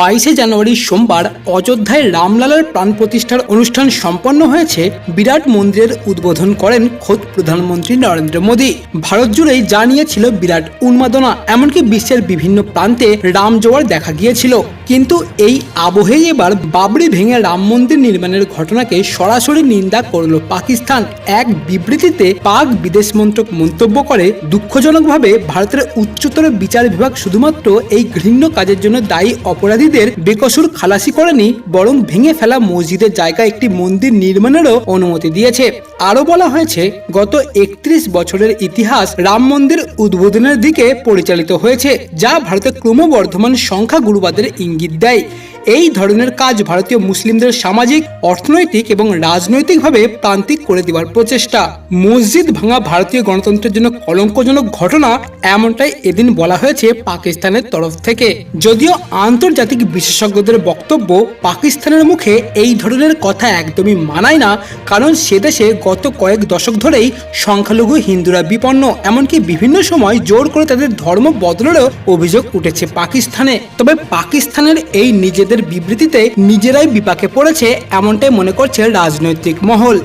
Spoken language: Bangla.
বাইশে জানুয়ারি সোমবার অযোধ্যায় রামলালার প্রাণ প্রতিষ্ঠার অনুষ্ঠান সম্পন্ন হয়েছে। বিরাট মন্দিরের উদ্বোধন করেন খোদ প্রধানমন্ত্রী নরেন্দ্র মোদী। ভারত জুড়েই জানিয়েছিল বিরাট উন্মাদনা, এমনকি বিশ্বের বিভিন্ন প্রান্তে রাম জোয়ার দেখা গিয়েছিল। কিন্তু এই আবহেই এবার বাবরি ভেঙে রাম মন্দির নির্মাণের ঘটনাকে সরাসরি নিন্দা করল পাকিস্তান। এক বিবৃতিতে পাক বিদেশ মন্ত্রক মন্তব্য করে, দুঃখজনকভাবে ভারতের উচ্চতর বিচার বিভাগ শুধুমাত্র এই ঘৃণ্য কাজের জন্য দায়ী অপরাধীদের বেকসুর খালাসি করেনি, বরং ভেঙে ফেলা মসজিদের জায়গায় একটি মন্দির নির্মাণেরও অনুমতি দিয়েছে। আরও বলা হয়েছে, গত একত্রিশ বছরের ইতিহাস রাম মন্দির উদ্বোধনের দিকে পরিচালিত হয়েছে, যা ভারতের ক্রমবর্ধমান সংখ্যাগুরুবাদের ইঙ্গিত দেয় এই ধরনের কাজ ভারতীয় মুসলিমদের সামাজিক, অর্থনৈতিক এবং রাজনৈতিকভাবে প্রান্তিক করে দেওয়ার প্রচেষ্টা। মসজিদ ভাঙা ভারতীয় গণতন্ত্রের জন্য কলঙ্কজনক ঘটনা এমনটাই এদিন বলা হয়েছে পাকিস্তানের তরফ থেকে। যদিও আন্তর্জাতিক বিশেষজ্ঞদের বক্তব্য পাকিস্তানের মুখে এই ধরনের কথা একদমই মানায় না, কারণ সে দেশে গত কয়েক দশক ধরেই সংখ্যালঘু হিন্দুরা বিপন্ন, এমনকি বিভিন্ন সময় জোর করে তাদের ধর্ম বদলেরও অভিযোগ উঠেছে পাকিস্তানে। তবে পাকিস্তানের এই নিজেদের বিবৃতিতে নিজেরাই বিপাকে পড়েছে এমনটাই মনে করছে রাজনৈতিক মহল।